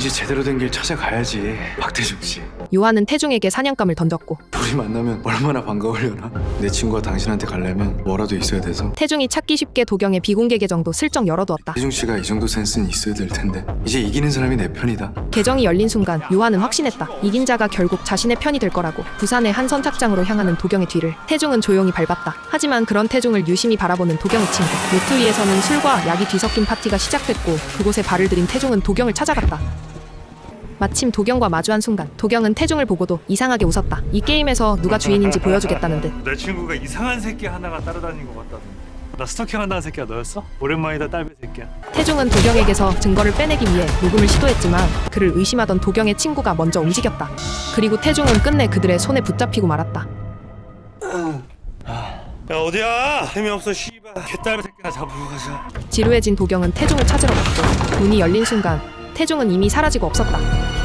이제 제대로 된 길 찾아가야지 박태중 씨 요한은 태중에게 사냥감을 던졌고 우리 만나면 얼마나 반가우려나 내 친구가 당신한테 가려면 뭐라도 있어야 돼서 태중이 찾기 쉽게 도경의 비공개 계정도 슬쩍 열어두었다. 태중 씨가 이 정도 센스는 있어야 될 텐데 이제 이기는 사람이 내 편이다 계정이 열린 순간 요한은 확신했다. 이긴 자가 결국 자신의 편이 될 거라고. 부산의 한 선착장으로 향하는 도경의 뒤를 태중은 조용히 밟았다. 하지만 그런 태중을 유심히 바라보는 도경의 친구. 요트 위에서는 술과 약이 뒤섞인 파티가 시작됐고 그곳에 발을 들인 태중은 도경을 찾아갔다. 마침 도경과 마주한 순간 도경은 태중을 보고도 이상하게 웃었다. 이 게임에서 누가 주인인지 보여주겠다는 듯. 내 친구가 이상한 새끼 하나가 따라다닌 것 같다던데 나 스토킹한다는 새끼가 너였어? 오랜만이다 딸배 새끼야 태중은 도경에게서 증거를 빼내기 위해 녹음을 시도했지만 그를 의심하던 도경의 친구가 먼저 움직였다. 그리고 태중은 끝내 그들의 손에 붙잡히고 말았다. 야 어디야? 재미없어 씨발 개딸배 새끼나 잡으러 가자 지루해진 도경은 태중을 찾으러 갔고 문이 열린 순간 태중은 이미 사라지고 없었다.